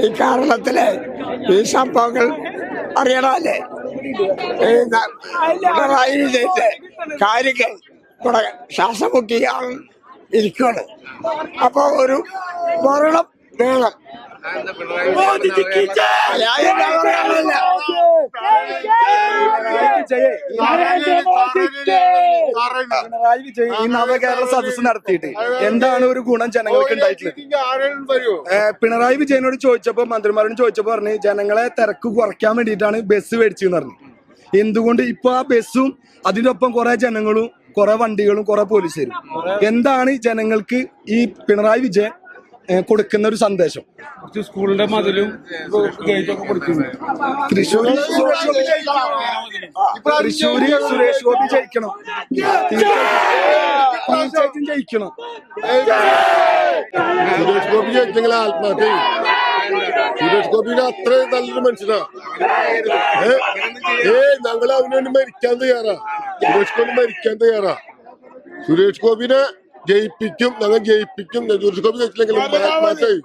ഈ കേരളത്തിലെ ഈ സംഭവങ്ങൾ അറിയണമല്ലേ? പിണറായി വിജയന്റെ കാര്യങ്ങൾ ഇവിടെ ശ്വാസം മുട്ടിയാൽ ഇരിക്കുകയാണ് അപ്പൊ ഒരു മരണം വേണം. ഞാൻ പറയാനില്ല. പിണറായി വിജയൻ ഈ നവകേരള സദസ് നടത്തിയിട്ട് എന്താണ് ഒരു ഗുണം ജനങ്ങൾക്ക് ഉണ്ടായിട്ടുള്ളത്? പിണറായി വിജയനോട് ചോദിച്ചപ്പോ മന്ത്രിമാരോട് ചോദിച്ചപ്പോ പറഞ്ഞു ജനങ്ങളെ തിരക്ക് കുറയ്ക്കാൻ വേണ്ടിയിട്ടാണ് ബസ് മേടിച്ചെന്ന് പറഞ്ഞു. എന്തുകൊണ്ട് ഇപ്പൊ ആ ബസ്സും അതിന്റെ ഒപ്പം കുറെ ജനങ്ങളും കുറെ വണ്ടികളും കുറെ പോലീസുകാരും? എന്താണ് ജനങ്ങൾക്ക് ഈ പിണറായി വിജയൻ കൊടുക്കുന്ന ഒരു സന്ദേശം. കുറച്ച് സ്കൂളിന്റെ മതിലും ഗേറ്റ് ഒക്കെ കൊടുക്കുന്നു. തൃശ്ശൂര് സുരേഷ് ഗോപി ജയിക്കണം. തൃശ്ശൂര് സുരേഷ് ഗോപി ജയിക്കണം. തീർച്ചയായിട്ടും ജയിക്കണം. സുരേഷ് ഗോപി ജയിച്ചെങ്കിൽ ആത്മഹത്യ സുരേഷ് ഗോപിയുടെ അത്രയും നല്ലൊരു മനുഷ്യനാ. ഏ? ഏ ഞങ്ങൾ അവനു വേണ്ടി മരിക്കാൻ തയ്യാറാ. സുരേഷ് ഗോപി മരിക്കാൻ തയ്യാറാ. സുരേഷ് ഗോപിനെ ജയിപ്പിക്കും ഞങ്ങൾ ജയിപ്പിക്കും സുരേഷ് ഗോപി ജയിച്ചില്ലെങ്കിൽ ആത്മഹത്യ ചെയ്യും